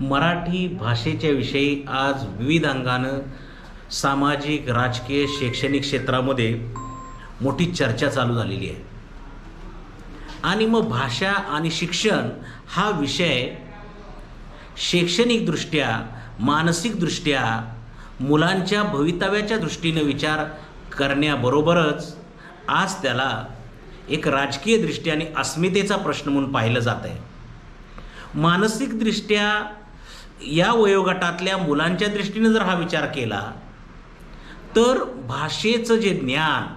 मराठी भाषेच्या विषयी आज विविध अंगानं सामाजिक राजकीय शैक्षणिक क्षेत्रामध्ये मोठी चर्चा चालू झालेली आहे. आणि मग भाषा आणि शिक्षण हा विषय शैक्षणिकदृष्ट्या मानसिकदृष्ट्या मुलांच्या भवितव्याच्या दृष्टीनं विचार करण्याबरोबरच आज त्याला एक राजकीयदृष्ट्या आणि अस्मितेचा प्रश्न म्हणून पाहिलं जात आहे मानसिकदृष्ट्या या वयोगटातल्या मुलांच्या दृष्टीने जर हा विचार केला तर भाषेचं जे ज्ञान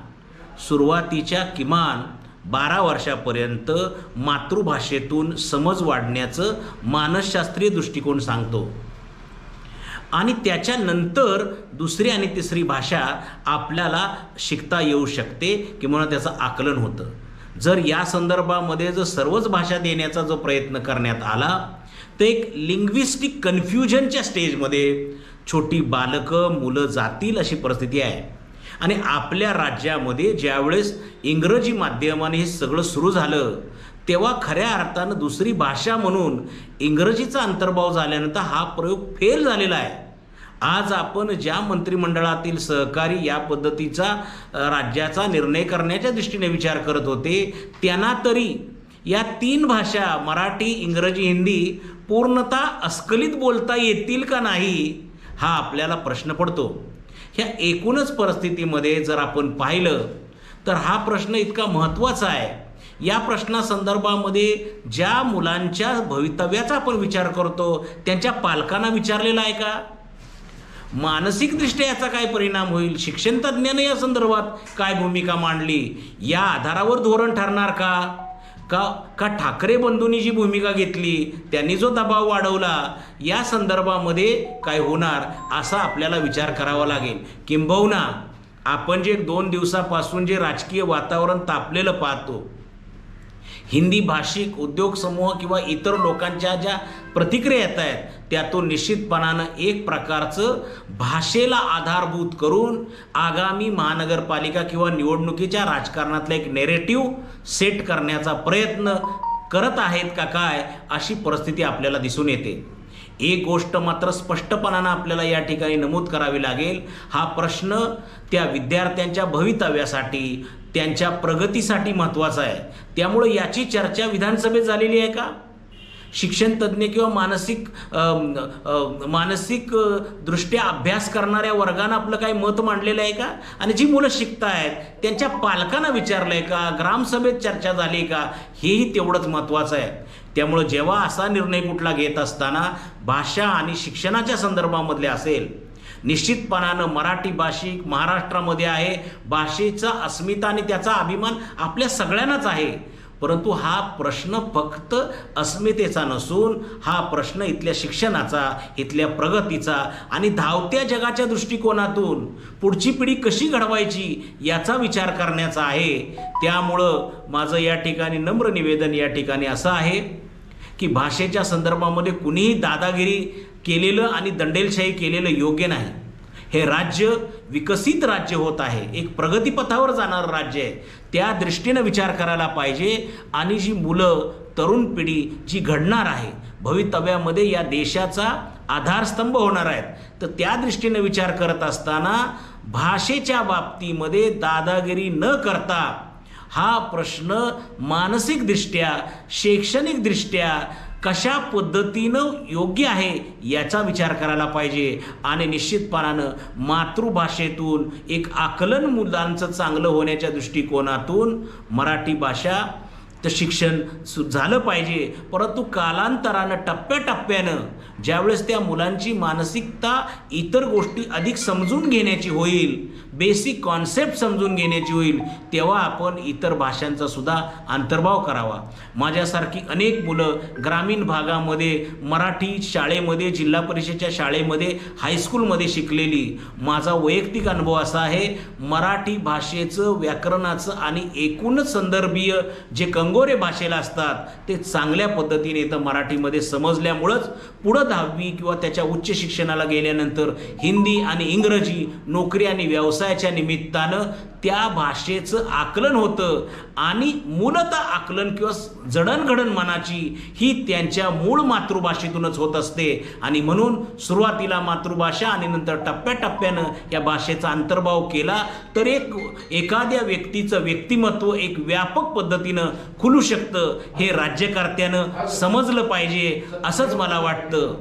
सुरुवातीच्या किमान बारा वर्षापर्यंत मातृभाषेतून समज वाढण्याचं मानसशास्त्रीय दृष्टिकोन सांगतो. आणि त्याच्यानंतर दुसरी आणि तिसरी भाषा आपल्याला शिकता येऊ शकते किंवा त्याचं आकलन होतं. जर या संदर्भामध्ये जर सर्वच भाषा देण्याचा जो प्रयत्न करण्यात आला तर एक लिंग्विस्टिक कन्फ्युजनच्या स्टेजमध्ये छोटी बालकं मुलं जातील अशी परिस्थिती आहे. आणि आपल्या राज्यामध्ये ज्यावेळेस इंग्रजी माध्यमाने हे सगळं सुरू झालं तेव्हा खऱ्या अर्थानं दुसरी भाषा म्हणून इंग्रजीचा अंतर्भाव झाल्यानंतर हा प्रयोग फेल झालेला आहे. आज आपण ज्या मंत्रिमंडळातील सहकारी या पद्धतीचा राज्याचा निर्णय करण्याच्या दृष्टीने विचार करत होते त्यांना तरी या तीन भाषा मराठी इंग्रजी हिंदी पूर्णतः अस्खलित बोलता येतील का नाही हा आपल्याला प्रश्न पडतो. ह्या एकूणच परिस्थितीमध्ये जर आपण पाहिलं तर हा प्रश्न इतका महत्त्वाचा आहे. या प्रश्नासंदर्भामध्ये ज्या मुलांच्या भवितव्याचा आपण विचार करतो त्यांच्या पालकांना विचारलेला आहे का? मानसिकदृष्ट्या याचा काय परिणाम होईल? शिक्षणतज्ज्ञानं या संदर्भात काय भूमिका मांडली? या आधारावर धोरण ठरणार का? का का ठाकरे बंधूंनी जी भूमिका घेतली त्यांनी जो दबाव वाढवला या संदर्भामध्ये काय होणार असा आपल्याला विचार करावा लागेल. किंबहुना आपण जे दोन दिवसापासून जे राजकीय वातावरण तापलेलं पाहतो हिंदी भाषिक उद्योग समूह किंवा इतर लोकांच्या ज्या प्रतिक्रिया येत आहेत त्यातून निश्चितपणानं एक प्रकारचं भाषेला आधारभूत करून आगामी महानगरपालिका किंवा निवडणुकीच्या राजकारणातला एक नेरेटिव्ह सेट करण्याचा प्रयत्न करत आहेत का काय अशी परिस्थिती आपल्याला दिसून येते. एक गोष्ट मात्र स्पष्टपणानं आपल्याला या ठिकाणी नमूद करावी लागेल हा प्रश्न त्या विद्यार्थ्यांच्या भवितव्यासाठी त्यांच्या प्रगतीसाठी महत्त्वाचा आहे. त्यामुळे याची चर्चा विधानसभेत झालेली आहे का? शिक्षण तज्ज्ञ किंवा मानसिक मानसिक दृष्ट्या अभ्यास करणाऱ्या वर्गानं आपलं काही मत मांडलेलं आहे का? आणि जी मुलं शिकतायत त्यांच्या पालकांना विचारलं आहे का? ग्रामसभेत चर्चा झाली आहे का? हेही तेवढंच महत्त्वाचं आहे. त्यामुळं जेव्हा असा निर्णय कुठला घेत असताना भाषा आणि शिक्षणाच्या संदर्भामधले असेल निश्चितपणानं मराठी भाषिक महाराष्ट्रामध्ये आहे. भाषेचा अस्मिता आणि त्याचा अभिमान आपल्या सगळ्यांनाच आहे. परंतु हा प्रश्न फक्त अस्मितेचा नसून हा प्रश्न इथल्या शिक्षणाचा इथल्या प्रगतीचा आणि धावत्या जगाच्या दृष्टिकोनातून पुढची पिढी कशी घडवायची याचा विचार करण्याचा आहे. त्यामुळं माझं या ठिकाणी नम्र निवेदन या ठिकाणी असं आहे की भाषेच्या संदर्भामध्ये कुणीही दादागिरी केलेलं आणि दंडेलशाही केलेलं योग्य नाही. हे राज्य विकसित राज्य होत आहे. एक प्रगतीपथावर जाणारं राज्य आहे. त्या दृष्टीनं विचार करायला पाहिजे आणि जी मुलं तरुण पिढी जी घडणार आहे भवितव्यामध्ये या देशाचा आधारस्तंभ होणार आहेत. तर त्या दृष्टीनं विचार करत असताना भाषेच्या बाबतीमध्ये दादागिरी न करता हा प्रश्न मानसिकदृष्ट्या शैक्षणिकदृष्ट्या कशा पद्धतीनं योग्य आहे याचा विचार करायला पाहिजे. आणि निश्चितपणानं मातृभाषेतून एक आकलन मुलांचं चांगलं होण्याच्या दृष्टिकोनातून मराठी भाषा तर शिक्षण सु झालं पाहिजे. परंतु कालांतरानं टप्प्याटप्प्यानं ज्यावेळेस त्या मुलांची मानसिकता इतर गोष्टी अधिक समजून घेण्याची होईल बेसिक कॉन्सेप्ट समजून घेण्याची होईल तेव्हा आपण इतर भाषांचा सुद्धा अंतर्भाव करावा. माझ्यासारखी अनेक मुलं ग्रामीण भागामध्ये मराठी शाळेमध्ये जिल्हा परिषदेच्या शाळेमध्ये हायस्कूलमध्ये शिकलेली. माझा वैयक्तिक अनुभव असा आहे मराठी भाषेचं व्याकरणाचं आणि एकूणच संदर्भीय जे कंगोरे भाषेला असतात. ते चांगल्या पद्धतीने इथं मराठीमध्ये समजल्यामुळंच पुढं दहावी किंवा त्याच्या उच्च शिक्षणाला गेल्यानंतर हिंदी आणि इंग्रजी नोकरी आणि व्यवसायाच्या निमित्तानं त्या भाषेचं आकलन होतं. आणि मूलतः आकलन किंवा जडणघडण मनाची ही त्यांच्या मूळ मातृभाषेतूनच होत असते. आणि म्हणून सुरुवातीला मातृभाषा आणि नंतर टप्प्याटप्प्यानं या भाषेचा अंतर्भाव केला तर एक एखाद्या व्यक्तीचं व्यक्तिमत्व एक व्यापक पद्धतीनं खुलू शकतं हे राज्यकर्त्यानं समजलं पाहिजे असंच मला वाटतं.